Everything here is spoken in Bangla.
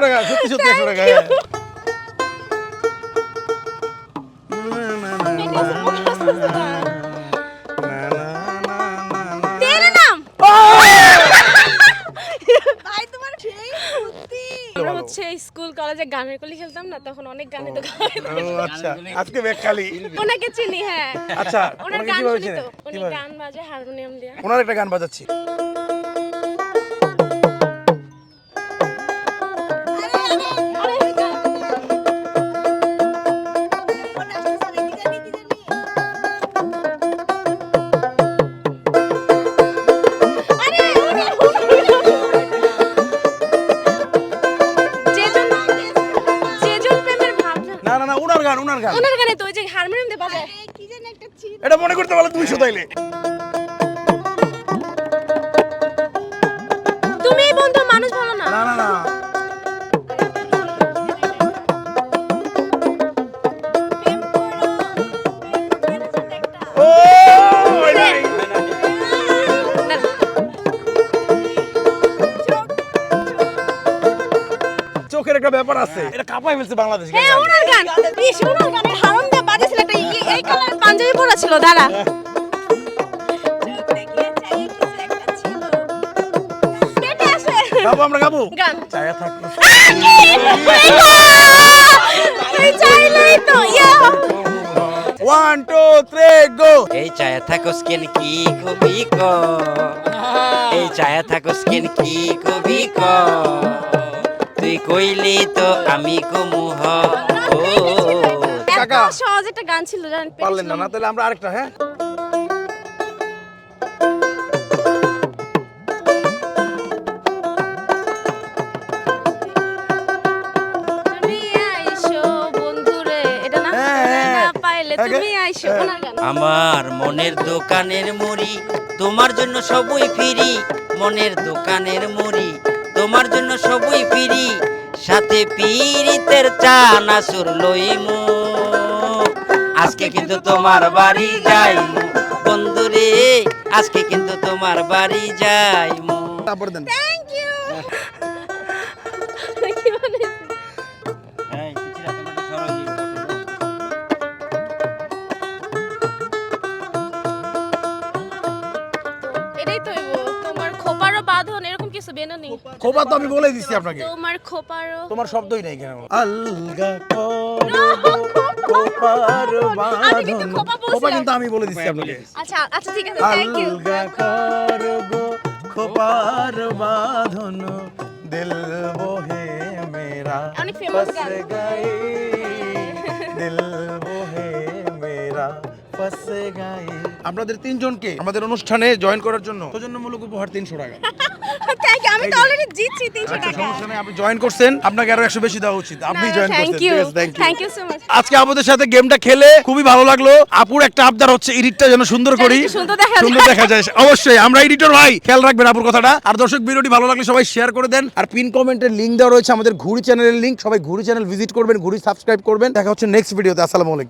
সত্যি একশো টাকা হ্যাঁ। হচ্ছে স্কুল কলেজে গানের কলি খেলতাম না তখন অনেক গানে তো আচ্ছা। আজকে বেকালি ওনাকে চিনি হ্যাঁ। আচ্ছা ওনার গান শুনি তো উনি গান বাজে হারমোনিয়াম দিয়ে। ওনার একটা গান বাজাচ্ছি। গান ওনার গান। ওনার গানে তো ওই যে হারমোনিয়াম দিয়ে বাজায়। এটা মনে করতে পারলে দুইশো তাইলে একটা ব্যাপার আছে। এটা কাঁপাই ফেলছে বাংলাদেশ হ্যাঁ ওনার গান। ইস ওনার গানে হারম দিয়ে বাজেছিল একটা এই কালার পাঞ্জাবি পরা ছিল দাঁড়া। গাবো আমরা গাবো। গান। চায়া থাকল চাইলেই তো ইয়া। ওয়ান টু থ্রি গো এই চায়া থাকো স্কিন কি কবি ক এই চায়া থাকো স্কিন কি কবি ক তুই কইলি তো আমি কমুহ ও। এত কাকা। সহজ একটা গান ছিল জানেন পারলেন না না তাহলে আমরা আরেকটা হ্যাঁ? তুমি আইসো বন্ধুরে এটা না হ্যাঁ, হ্যাঁ। না পাইলে আগে- তুমি আইসো। ওনার গান। আমার মনের দোকানের মুড়ি তোমার জন্য সবই ফিরি। মনের দোকানের মুড়ি তোমার জন্য সবই ফিরি। সাথে পিরিতের চা নাসুর লইমু। আজকে কিন্তু তোমার বাড়ি যাইমু। বন্ধুরে আজকে কিন্তু তোমার বাড়ি যাইমু। তারপরে দেন। থ্যাংক ইউ কি বানাইছি এই, পিছিয়ে রাখো, সরো এটাই তো তোমার খোপারও বাঁধন খোপা তো আমি বলে দিচ্ছি আপনাকে। তোমার খোপারও তোমার শব্দই নাই কেন আলগা খোপার কিন্তু বাঁধন। খোপা কিন্তু আমি বলে দিচ্ছি আপনাকে। আচ্ছা আচ্ছা ঠিক আছে থ্যাংক ইউ আলগা করব খোপার বাঁধন। দিল বহে মেরা অনেক ফস গান। গায়ে দিল বহে মেরা ফস গায়ে আপনাদের তিনজনকে আমাদের অনুষ্ঠানে জয়েন করার জন্য সৌজন্যমূলক উপহার তিনশো টাকা। থ্যাংক ইউ আমি তো অলরেডি জিতছি 300 আচ্ছা টাকা। সমস্যা নেই আপনি জয়েন করছেন আপনাকে আরও একশো বেশি দেওয়া উচিত। আপনি জয়েন করছেন thank you thank you so much আজকে আমাদের সাথে গেমটা খেলে খুবই ভালো লাগল। আপুর একটা আবদার হচ্ছে এডিটটা যেন সুন্দর করি। সুন্দর দেখা যায়। সুন্দর দেখা যায়। অবশ্যই আমরা এডিটর ভাই খেয়াল রাখবেন আপুর কথাটা। আর দর্শক ভিডিওটি ভালো লাগলে সবাই শেয়ার করে দেন। আর পিন কমেন্টের লিংক দেওয়া রয়েছে আমাদের ঘুরি চ্যানেলের লিংক সবাই ঘুরি চ্যানেল ভিজিট করবেন ঘুরি সাবস্ক্রাইব করবেন। দেখা হচ্ছে নেক্সট ভিডিওতে আসসালামু আলাইকুম।